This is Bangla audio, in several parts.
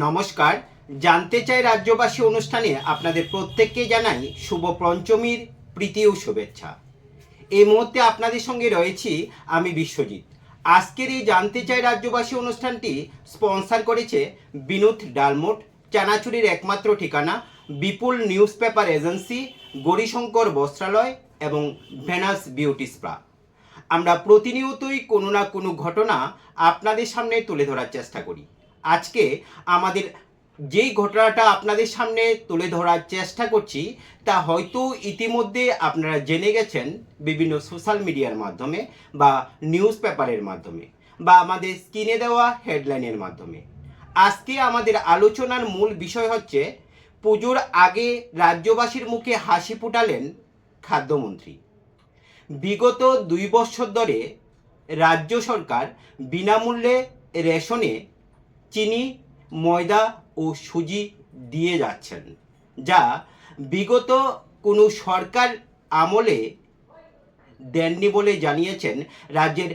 নমস্কার, জানতে চাই রাজ্যবাসী অনুষ্ঠানে আপনাদের প্রত্যেককে জানাই শুভ পঞ্চমীর প্রীতি ও শুভেচ্ছা। এই মুহূর্তে আপনাদের সঙ্গে রয়েছি আমি বিশ্বজিৎ। আজকের এই জানতে চাই রাজ্যবাসী অনুষ্ঠানটি স্পন্সর করেছে বিনোদ ডালমোট, চানাচুরির একমাত্র ঠিকানা, Bipul news paper agency, Gourishankar Bastralaya এবং ভেনাস বিউটি স্পা। আমরা প্রতিনিয়তই কোনো না কোনো ঘটনা আপনাদের সামনে তুলে ধরার চেষ্টা করি। আজকে আমাদের যেই ঘটনাটা আপনাদের সামনে তুলে ধরার চেষ্টা করছি, তা হয়তো ইতিমধ্যে আপনারা জেনে গেছেন বিভিন্ন সোশ্যাল মিডিয়ার মাধ্যমে বা নিউজ পেপারের মাধ্যমে বা আমাদের স্ক্রিনে দেওয়া হেডলাইনের মাধ্যমে। আজকে আমাদের আলোচনার মূল বিষয় হচ্ছে, পুজোর আগে রাজ্যবাসীর মুখে হাসি ফুটালেন খাদ্যমন্ত্রী। বিগত দুই বছর ধরে রাজ্য সরকার বিনামূল্যে রেশনে চিনি, ময়দা ও সুজি দিয়ে যাচ্ছেন, যা বিগত কোনো সরকার আমলে দেননি বলে জানিয়েছেন রাজ্যের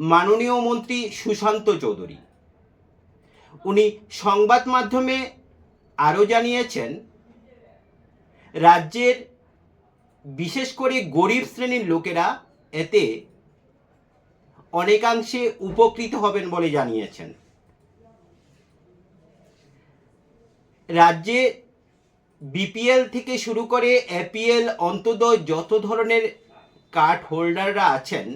মাননীয় মন্ত্রী সুশান্ত চৌধুরী। উনি সংবাদ মাধ্যমে আরও জানিয়েছেন, রাজ্যের বিশেষ করে গরিব শ্রেণির লোকেরা এতে অনেকাংশে উপকৃত হবেন বলে জানিয়েছেন। রাজ্যে বিপিএল থেকে শুরু করে এপিএল অন্তদয় যত ধরনের কার্ড হোল্ডাররা আছেন,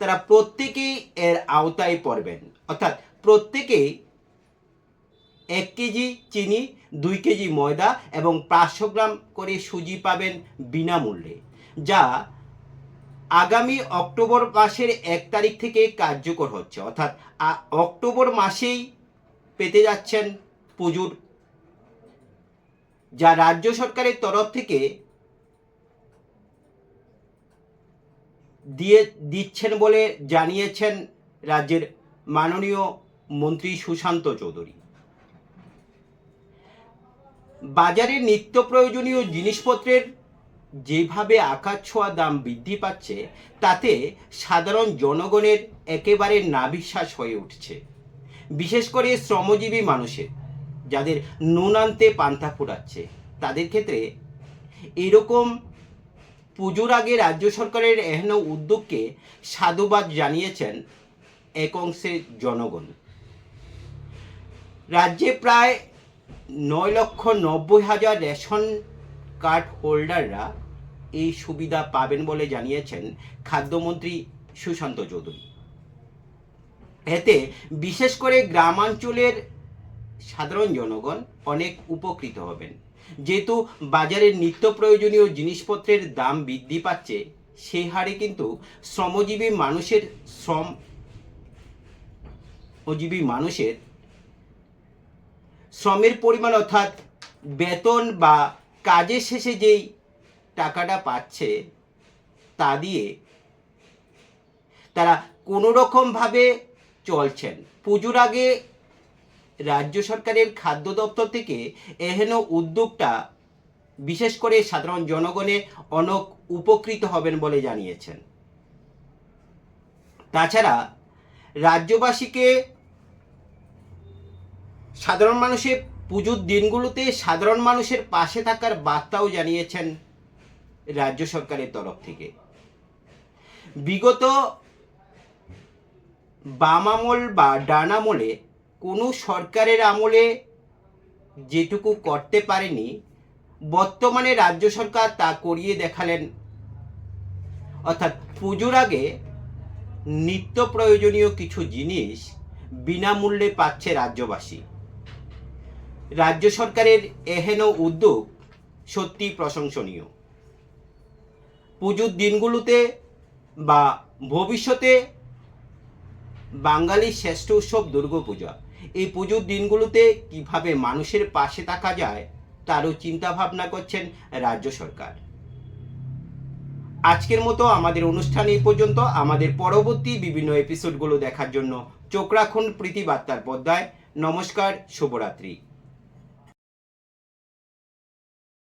তারা প্রত্যেকেই এর আওতায় পড়বেন। অর্থাৎ প্রত্যেকেই এক কেজি চিনি, দুই কেজি ময়দা এবং পাঁচশো গ্রাম করে সুজি পাবেন বিনামূল্যে, যা আগামী অক্টোবর মাসের এক তারিখ থেকে কার্যকর হচ্ছে। অর্থাৎ অক্টোবর মাসেই পেতে যাচ্ছেন পুজোর যা রাজ্য সরকারের তরফ থেকে দিয়ে দিচ্ছেন বলে জানিয়েছেন রাজ্যের মাননীয় মন্ত্রী সুশান্ত চৌধুরী। বাজারে নিত্য প্রয়োজনীয় জিনিসপত্রের যেভাবে আকাশ ছোঁয়া দাম বৃদ্ধি পাচ্ছে, তাতে সাধারণ জনগণের একেবারে নাবিশ্বাস হয়ে উঠছে। বিশেষ করে শ্রমজীবী মানুষের। যাদের নুন আনতে পান্তা ফুরাচ্ছে তাদের ক্ষেত্রে এরকম পুজোর আগে রাজ্য সরকারের এহেন উদ্যোগকে সাধুবাদ জানিয়েছেন এক অংশের জনগণ। রাজ্যে প্রায় নয় লক্ষ নব্বই হাজার রেশন কার্ড হোল্ডাররা এই সুবিধা পাবেন বলে জানিয়েছেন খাদ্যমন্ত্রী সুশান্ত চৌধুরী। এতে বিশেষ করে গ্রামাঞ্চলের সাধারণ জনগণ অনেক উপকৃত হবেন। যেহেতু বাজারের নিত্য প্রয়োজনীয় জিনিসপত্রের দাম বৃদ্ধি পাচ্ছে সেই হারে কিন্তু শ্রমজীবী মানুষের শ্রম জীবী মানুষের শ্রমের পরিমাণ অর্থাৎ বেতন বা কাজের শেষে যেই টাকাটা পাচ্ছে, তা দিয়ে তারা কোনো রকমভাবে চলছেন। পুজোর আগে রাজ্য সরকারের খাদ্য দপ্তর থেকে এহেন উদ্যোগটা বিশেষ করে সাধারণ জনগণে অনেক উপকৃত হবেন বলে জানিয়েছেন। তাছাড়া রাজ্যবাসীকে সাধারণ মানুষের পুজোর দিনগুলোতে সাধারণ মানুষের পাশে থাকার বার্তাও জানিয়েছেন রাজ্য সরকারের তরফ থেকে। বিগত বাম আমল বা ডান আমলে কোনো সরকারের আমলে যেটুকু করতে পারেনি, বর্তমানে রাজ্য সরকার তা করিয়ে দেখালেন। অর্থাৎ পুজোর আগে নিত্য প্রয়োজনীয় কিছু জিনিস বিনামূল্যে পাচ্ছে রাজ্যবাসী। রাজ্য সরকারের এহেন উদ্যোগ সত্যি প্রশংসনীয়। পুজোর দিনগুলোতে বা ভবিষ্যতে বাঙালির শ্রেষ্ঠ উৎসব দুর্গাপূজা। এই পুজোর দিনগুলোতে কীভাবে মানুষের পাশে থাকা যায়, তারও চিন্তা ভাবনা করছেন রাজ্য সরকার। আজকের মতো আমাদের অনুষ্ঠান এই পর্যন্ত। আমাদের পরবর্তী বিভিন্ন এপিসোডগুলো দেখার জন্য চোখ রাখুন প্রীতি বার্তার পদ্মায় নমস্কার, শুভরাত্রি।